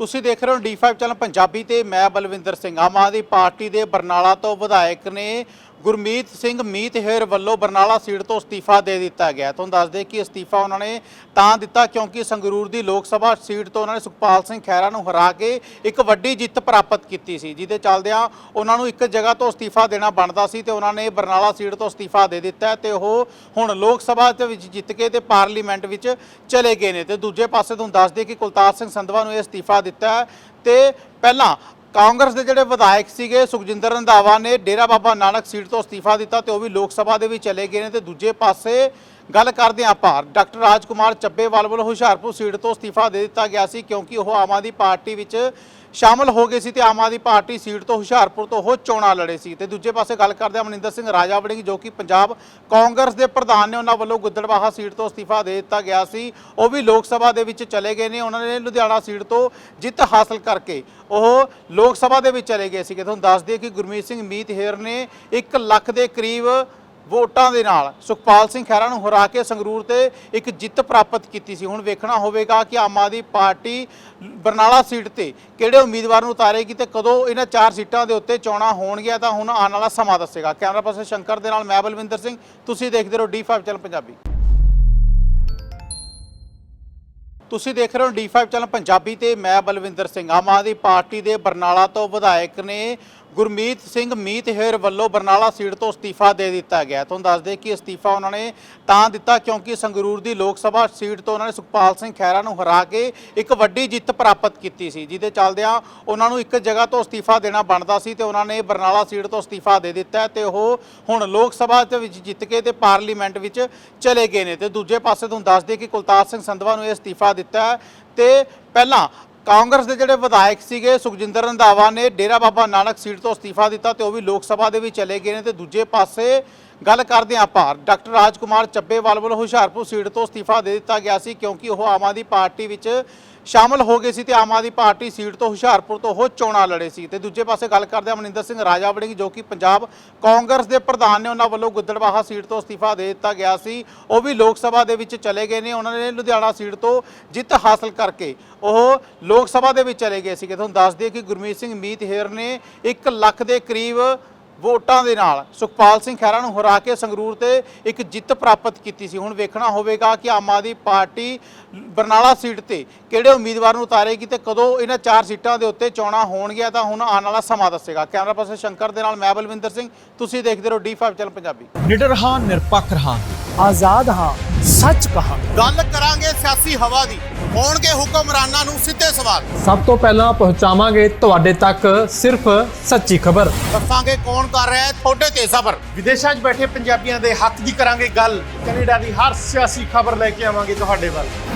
ਤੁਸੀਂ ਦੇਖ ਰਹੇ ਹੋ D5 ਚੈਨਲ ਪੰਜਾਬੀ ਤੇ ਮੈਂ ਬਲਵਿੰਦਰ ਸਿੰਘ ਆਮ ਆਦਮੀ ਪਾਰਟੀ ਦੇ ਬਰਨਾਲਾ ਤੋਂ ਵਿਧਾਇਕ ਨੇ ਗੁਰਮੀਤ ਸਿੰਘ ਮੀਤ ਹੇਰ ਵੱਲੋਂ ਬਰਨਾਲਾ ਸੀਟ ਤੋਂ ਅਸਤੀਫਾ ਦੇ ਦਿੱਤਾ ਗਿਆ। ਤੁਹਾਨੂੰ ਦੱਸ ਦੇ ਕਿ ਅਸਤੀਫਾ ਉਹਨਾਂ ਨੇ ਤਾਂ ਦਿੱਤਾ ਕਿਉਂਕਿ ਸੰਗਰੂਰ ਦੀ ਲੋਕ ਸਭਾ ਸੀਟ ਤੋਂ ਉਹਨਾਂ ਨੇ ਸੁਖਪਾਲ ਸਿੰਘ ਖਹਿਰਾ ਨੂੰ ਹਰਾ ਕੇ ਇੱਕ ਵੱਡੀ ਜਿੱਤ ਪ੍ਰਾਪਤ ਕੀਤੀ ਸੀ, ਜਿਹਦੇ ਚੱਲਦਿਆਂ ਉਹਨਾਂ ਨੂੰ ਇੱਕ ਜਗ੍ਹਾ ਤੋਂ ਅਸਤੀਫਾ ਦੇਣਾ ਬਣਦਾ ਸੀ ਤੇ ਉਹਨਾਂ ਨੇ ਬਰਨਾਲਾ ਸੀਟ ਤੋਂ ਅਸਤੀਫਾ ਦੇ ਦਿੱਤਾ ਹੈ ਤੇ ਉਹ ਹੁਣ ਲੋਕ ਸਭਾ ਦੇ ਵਿੱਚ ਜਿੱਤ ਕੇ ਤੇ ਪਾਰਲੀਮੈਂਟ ਵਿੱਚ ਚਲੇ ਗਏ ਨੇ। ਤੇ ਦੂਜੇ ਪਾਸੇ ਤੁਹਾਨੂੰ ਦੱਸ ਦਈਏ ਕਿ ਕੁਲਤਾਰ ਸਿੰਘ ਸੰਧਵਾ ਨੂੰ ਇਹ ਅਸਤੀਫਾ ਦਿੱਤਾ ਹੈ। ਤੇ ਪਹਿਲਾਂ ਕਾਂਗਰਸ ਦੇ ਜਿਹੜੇ ਵਿਧਾਇਕ ਸੀਗੇ, ਸੁਖਜਿੰਦਰ ਰੰਧਾਵਾ ਨੇ ਡੇਰਾ ਬਾਬਾ ਨਾਨਕ ਸੀਟ ਤੋਂ ਅਸਤੀਫਾ ਦਿੱਤਾ ਤੇ ਉਹ ਵੀ ਲੋਕ ਸਭਾ ਦੇ ਵਿੱਚ ਚਲੇ ਗਏ ਨੇ ਤੇ ਦੂਜੇ ਪਾਸੇ ਗੱਲ ਕਰਦੇ ਹਾਂ ਆਪਾਂ। ਡਾਕਟਰ ਰਾਜਕੁਮਾਰ ਚੱਬੇਵਾਲ ਵੱਲੋਂ ਹੁਸ਼ਿਆਰਪੁਰ ਸੀਟ ਤੋਂ ਅਸਤੀਫਾ ਦੇ ਦਿੱਤਾ ਗਿਆ ਸੀ ਕਿਉਂਕਿ ਉਹ ਆਮ ਆਦਮੀ ਪਾਰਟੀ ਵਿੱਚ ਸ਼ਾਮਲ ਹੋ ਗਏ ਸੀ ਤੇ ਆਮ ਆਦਮੀ ਪਾਰਟੀ ਸੀਟ ਤੋਂ ਹੁਸ਼ਿਆਰਪੁਰ ਤੋਂ ਉਹ ਚੋਣਾਂ ਲੜੇ ਸੀ। ਤੇ ਦੂਜੇ ਪਾਸੇ ਗੱਲ ਕਰਦੇ ਹਾਂ ਮਨਿੰਦਰ ਸਿੰਘ ਰਾਜਾ ਵੜਿੰਗ ਜੋ ਕਿ ਪੰਜਾਬ ਕਾਂਗਰਸ ਦੇ ਪ੍ਰਧਾਨ ਨੇ ਉਹਨਾਂ ਵੱਲੋਂ ਗੁੱਦੜਵਾਹਾ ਸੀਟ ਤੋਂ ਅਸਤੀਫਾ ਦੇ ਦਿੱਤਾ ਗਿਆ ਸੀ। ਉਹ ਵੀ ਲੋਕ ਸਭਾ ਦੇ ਵਿੱਚ ਚਲੇ ਗਏ ਨੇ। ਉਹਨਾਂ ਨੇ ਲੁਧਿਆਣਾ ਸੀਟ ਤੋਂ ਜਿੱਤ ਹਾਸਲ ਕਰਕੇ ਉਹ ਲੋਕ ਸਭਾ ਦੇ ਵਿੱਚ ਚਲੇ ਗਏ ਸੀ ਤੁਹਾਨੂੰ ਦੱਸ ਦਈਏ ਕਿ ਗੁਰਮੀਤ ਸਿੰਘ ਮੀਤ ਹੇਰ ਨੇ 1 ਲੱਖ ਦੇ ਕਰੀਬ ਵੋਟਾਂ ਦੇ ਨਾਲ। ਸੁਖਪਾਲ ਸਿੰਘ ਖਹਿਰਾ ਨੂੰ ਹਰਾ ਕੇ ਸੰਗਰੂਰ ਤੇ ਇੱਕ ਜਿੱਤ ਪ੍ਰਾਪਤ ਕੀਤੀ ਸੀ। ਹੁਣ ਵੇਖਣਾ ਹੋਵੇਗਾ ਕਿ ਆਮ ਆਦਮੀ ਪਾਰਟੀ ਬਰਨਾਲਾ ਸੀਟ ਤੇ ਕਿਹੜੇ ਉਮੀਦਵਾਰ ਨੂੰ ਉਤਾਰੇਗੀ ਤੇ ਕਦੋਂ ਇਹਨਾਂ ਚਾਰ ਸੀਟਾਂ ਦੇ ਉੱਤੇ ਚੋਣਾਂ ਹੋਣਗੀਆਂ ਤਾਂ ਹੁਣ ਆਉਣ ਵਾਲਾ ਸਮਾਂ ਦੱਸੇਗਾ। ਕੈਮਰਾ ਪਰਸਨ ਸ਼ੰਕਰ ਦੇ ਨਾਲ ਮੈਂ ਬਲਵਿੰਦਰ ਸਿੰਘ। ਤੁਸੀਂ ਦੇਖਦੇ ਰਹੋ D5 ਚੈਨਲ ਪੰਜਾਬੀ। ਤੁਸੀਂ ਦੇਖ ਰਹੇ ਹੋ D5 ਚੈਨਲ ਪੰਜਾਬੀ ਤੇ ਮੈਂ ਬਲਵਿੰਦਰ ਸਿੰਘ। ਆਮ ਆਦਮੀ ਪਾਰਟੀ ਦੇ ਬਰਨਾਲਾ ਤੋਂ ਵਿਧਾਇਕ ਨੇ ਗੁਰਮੀਤ ਸਿੰਘ ਮੀਤ ਹੇਰ ਵੱਲੋਂ ਬਰਨਾਲਾ ਸੀਟ ਤੋਂ ਅਸਤੀਫਾ ਦੇ ਦਿੱਤਾ ਗਿਆ। ਤੁਹਾਨੂੰ ਦੱਸ ਦੇ ਕਿ ਅਸਤੀਫਾ ਉਹਨਾਂ ਨੇ ਤਾਂ ਦਿੱਤਾ ਕਿਉਂਕਿ ਸੰਗਰੂਰ ਦੀ ਲੋਕ ਸਭਾ ਸੀਟ ਤੋਂ ਉਹਨਾਂ ਨੇ ਸੁਖਪਾਲ ਸਿੰਘ ਖਹਿਰਾ ਨੂੰ ਹਰਾ ਕੇ ਇੱਕ ਵੱਡੀ ਜਿੱਤ ਪ੍ਰਾਪਤ ਕੀਤੀ ਸੀ, ਜਿਹਦੇ ਚੱਲਦਿਆਂ ਉਹਨਾਂ ਨੂੰ ਇੱਕ ਜਗ੍ਹਾ ਤੋਂ ਅਸਤੀਫਾ ਦੇਣਾ ਬਣਦਾ ਸੀ ਤੇ ਉਹਨਾਂ ਨੇ ਬਰਨਾਲਾ ਸੀਟ ਤੋਂ ਅਸਤੀਫਾ ਦੇ ਦਿੱਤਾ ਹੈ ਤੇ ਉਹ ਹੁਣ ਲੋਕ ਸਭਾ ਦੇ ਵਿੱਚ ਜਿੱਤ ਕੇ ਤੇ ਪਾਰਲੀਮੈਂਟ ਵਿੱਚ ਚਲੇ ਗਏ ਨੇ। ਤੇ ਦੂਜੇ ਪਾਸੇ ਤੁਹਾਨੂੰ ਦੱਸ ਦਈਏ ਕਿ ਕੁਲਤਾਰ ਸਿੰਘ ਸੰਧਵਾ ਨੂੰ ਇਹ ਅਸਤੀਫਾ ਦਿੱਤਾ ਹੈ ਤੇ ਪਹਿਲਾਂ ਕਾਂਗਰਸ ਦੇ ਜਿਹੜੇ ਵਿਧਾਇਕ ਸੀਗੇ, ਸੁਖਜਿੰਦਰ ਰੰਧਾਵਾ ਨੇ ਡੇਰਾ ਬਾਬਾ ਨਾਨਕ ਸੀਟ ਤੋਂ ਅਸਤੀਫਾ ਦਿੱਤਾ ਤੇ ਉਹ ਵੀ ਲੋਕ ਸਭਾ ਦੇ ਵਿੱਚ ਚਲੇ ਗਏ ਨੇ ਤੇ ਦੂਜੇ ਪਾਸੇ ਗੱਲ ਕਰਦੇ ਹਾਂ ਆਪਾਂ। ਡਾਕਟਰ ਰਾਜਕੁਮਾਰ ਚੱਬੇਵਾਲ ਵੱਲੋਂ ਹੁਸ਼ਿਆਰਪੁਰ ਸੀਟ ਤੋਂ ਅਸਤੀਫਾ ਦੇ ਦਿੱਤਾ ਗਿਆ ਸੀ ਕਿਉਂਕਿ ਉਹ ਆਮ ਆਦਮੀ ਪਾਰਟੀ ਵਿੱਚ ਸ਼ਾਮਲ ਹੋ ਗਏ ਸੀ ਤੇ ਆਮ ਆਦਮੀ ਪਾਰਟੀ ਸੀਟ ਤੋਂ ਹੁਸ਼ਿਆਰਪੁਰ ਤੋਂ ਉਹ ਚੋਣਾਂ ਲੜੇ ਸੀ। ਤੇ ਦੂਜੇ ਪਾਸੇ ਗੱਲ ਕਰਦੇ ਹਾਂ ਮਨਿੰਦਰ ਸਿੰਘ ਰਾਜਾ ਵੜਿੰਗ ਜੋ ਕਿ ਪੰਜਾਬ ਕਾਂਗਰਸ ਦੇ ਪ੍ਰਧਾਨ ਨੇ ਉਹਨਾਂ ਵੱਲੋਂ ਗੁੱਦੜਵਾਹਾ ਸੀਟ ਤੋਂ ਅਸਤੀਫਾ ਦੇ ਦਿੱਤਾ ਗਿਆ ਸੀ। ਉਹ ਵੀ ਲੋਕ ਸਭਾ ਦੇ ਵਿੱਚ ਚਲੇ ਗਏ ਨੇ। ਉਹਨਾਂ ਨੇ ਲੁਧਿਆਣਾ ਸੀਟ ਤੋਂ ਜਿੱਤ ਹਾਸਲ ਕਰਕੇ ਉਹ ਲੋਕ ਸਭਾ ਦੇ ਵਿੱਚ ਚਲੇ ਗਏ ਸੀਗੇ। ਤੁਹਾਨੂੰ ਦੱਸ ਦਈਏ ਕਿ ਗੁਰਮੀਤ ਸਿੰਘ ਮੀਤ ਹੇਰ ਨੇ 1 ਲੱਖ ਦੇ ਕਰੀਬ ਵੋਟਾਂ ਦੇ ਨਾਲ। ਸੁਖਪਾਲ ਸਿੰਘ ਖਹਿਰਾ ਨੂੰ ਹਰਾ ਕੇ ਸੰਗਰੂਰ ਤੇ ਇੱਕ ਜਿੱਤ ਪ੍ਰਾਪਤ ਕੀਤੀ ਸੀ। ਹੁਣ ਵੇਖਣਾ ਹੋਵੇਗਾ ਕਿ ਆਮ ਆਦਮੀ ਪਾਰਟੀ ਬਰਨਾਲਾ ਸੀਟ ਤੇ ਕਿਹੜੇ ਉਮੀਦਵਾਰ ਨੂੰ ਉਤਾਰੇਗੀ ਤੇ ਕਦੋਂ ਇਹਨਾਂ ਚਾਰ ਸੀਟਾਂ ਦੇ ਉੱਤੇ ਚੋਣਾਂ ਹੋਣਗੀਆਂ ਤਾਂ ਹੁਣ ਆਉਣ ਵਾਲਾ ਸਮਾਂ ਦੱਸੇਗਾ। ਕੈਮਰਾ ਪਰਸਨ ਸ਼ੰਕਰ ਦੇ ਨਾਲ ਮੈਂ ਬਲਵਿੰਦਰ ਸਿੰਘ। ਤੁਸੀਂ ਦੇਖਦੇ ਰਹੋ D5 ਚੈਨਲ ਪੰਜਾਬੀ। ਨਿਡਰ ਹਾਂ ਨਿਰਪੱਖ ਰਹਾਂਗੇ। ਆਜ਼ਾਦ ਹਾਂ ਸੱਚ ਕਹਾਂ ਗੱਲ ਕਰਾਂਗੇ ਸਿਆਸੀ ਹਵਾ ਦੀ। ਹੋਣਗੇ ਹੁਕਮਰਾਨਾਂ ਨੂੰ ਸਿੱਧੇ ਸਵਾਲ। ਸਭ ਤੋਂ ਪਹਿਲਾਂ ਪਹੁੰਚਾਵਾਂਗੇ ਤੁਹਾਡੇ ਤੱਕ ਸਿਰਫ ਸੱਚੀ ਖਬਰ। ਦੱਸਾਂਗੇ ਕੌਣ ਕਰ ਰਿਹਾ ਹੈ ਤੁਹਾਡੇ ਤੇ ਸਬਰ। ਵਿਦੇਸ਼ਾਂ 'ਚ ਬੈਠੇ ਪੰਜਾਬੀਆਂ ਦੇ ਹੱਕ ਦੀ ਕਰਾਂਗੇ ਗੱਲ। ਕੈਨੇਡਾ ਦੀ ਹਰ ਸਿਆਸੀ ਖਬਰ ਲੈ ਕੇ ਆਵਾਂਗੇ ਤੁਹਾਡੇ ਵੱਲ।